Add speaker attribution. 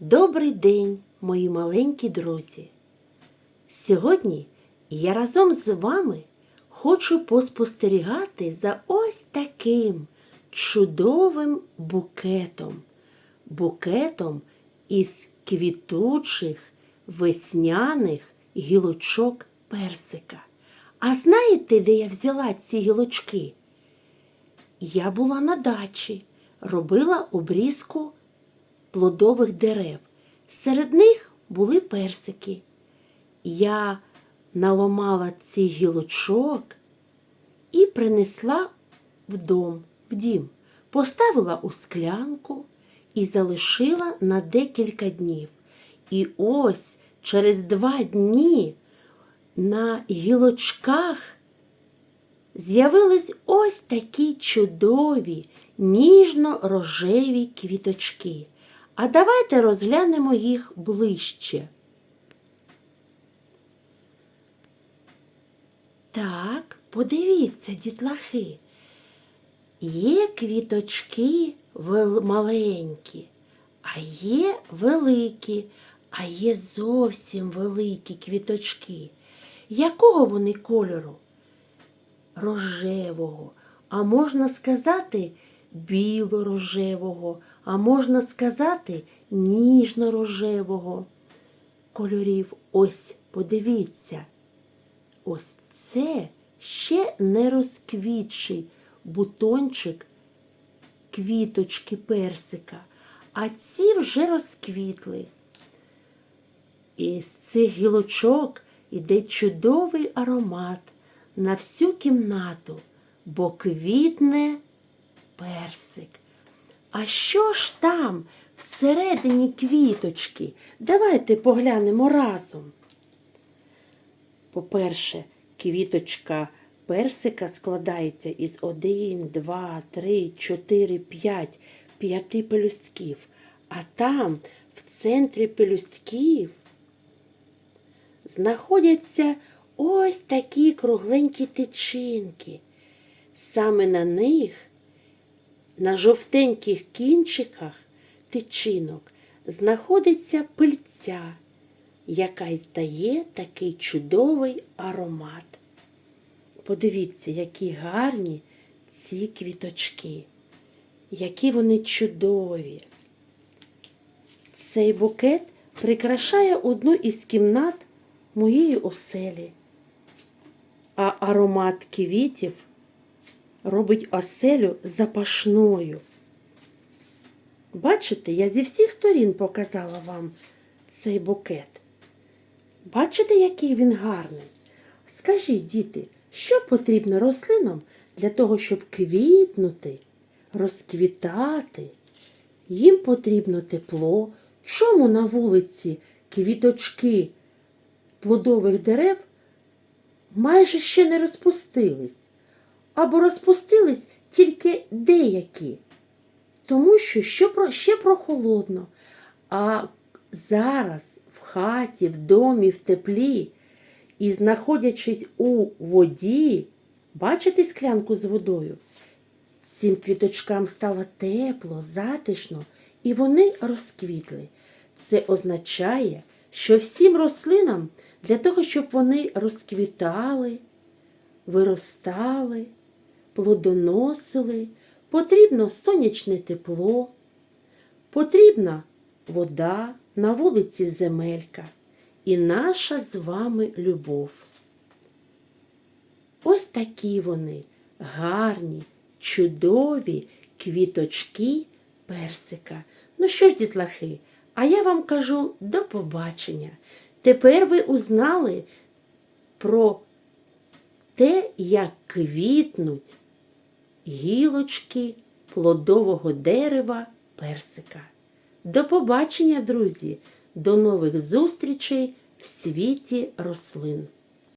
Speaker 1: Добрий день, мої маленькі друзі! Сьогодні я разом з вами хочу поспостерігати за ось таким чудовим букетом. Букетом із квітучих весняних гілочок персика. А знаєте, де я взяла ці гілочки? Я була на дачі, робила обрізку плодових дерев. Серед них були персики. Я наломала ці гілочок і принесла в дом, в дім, поставила у склянку і залишила на декілька днів. І ось через два дні на гілочках з'явились ось такі чудові ніжно-рожеві квіточки. А давайте розглянемо їх ближче. Так, подивіться, дітлахи. Є квіточки маленькі, а є великі, а є зовсім великі квіточки. Якого вони кольору? Рожевого, а можна сказати біло-рожевого, а можна сказати ніжно-рожевого кольорів. Ось подивіться. Ось це ще не розквітший бутончик квіточки персика, а ці вже розквітли. І з цих гілочок іде чудовий аромат на всю кімнату, бо квітне персик. А що ж там всередині квіточки? Давайте поглянемо разом. По-перше, квіточка персика складається із 1, 2, 3, 4, 5, 5 пелюстків. А там, в центрі пелюстків, знаходяться ось такі кругленькі тичинки. Саме на них, на жовтеньких кінчиках тичинок, знаходиться пильця яка й здає такий чудовий аромат. Подивіться, які гарні ці квіточки, які вони чудові. Цей букет прикрашає одну із кімнат моєї оселі, а аромат квітів робить оселю запашною. Бачите, я зі всіх сторін показала вам цей букет. Бачите, який він гарний? Скажіть, діти, що потрібно рослинам для того, щоб квітнути, розквітати? Їм потрібно тепло. Чому на вулиці квіточки плодових дерев майже ще не розпустились? Або розпустились тільки деякі, тому що ще, про- ще прохолодно. А зараз в хаті, в домі, в теплі і знаходячись у воді, бачите склянку з водою? Цим квіточкам стало тепло, затишно, і вони розквітли. Це означає, що всім рослинам для того, щоб вони розквітали, виростали, плодоносили, потрібно сонячне тепло, потрібна вода, на вулиці земелька і наша з вами любов. Ось такі вони гарні, чудові квіточки персика. Ну що ж, дітлахи, а я вам кажу до побачення. Тепер ви узнали про те, як квітнуть гілочки плодового дерева персика. До побачення, друзі! До нових зустрічей в світі рослин!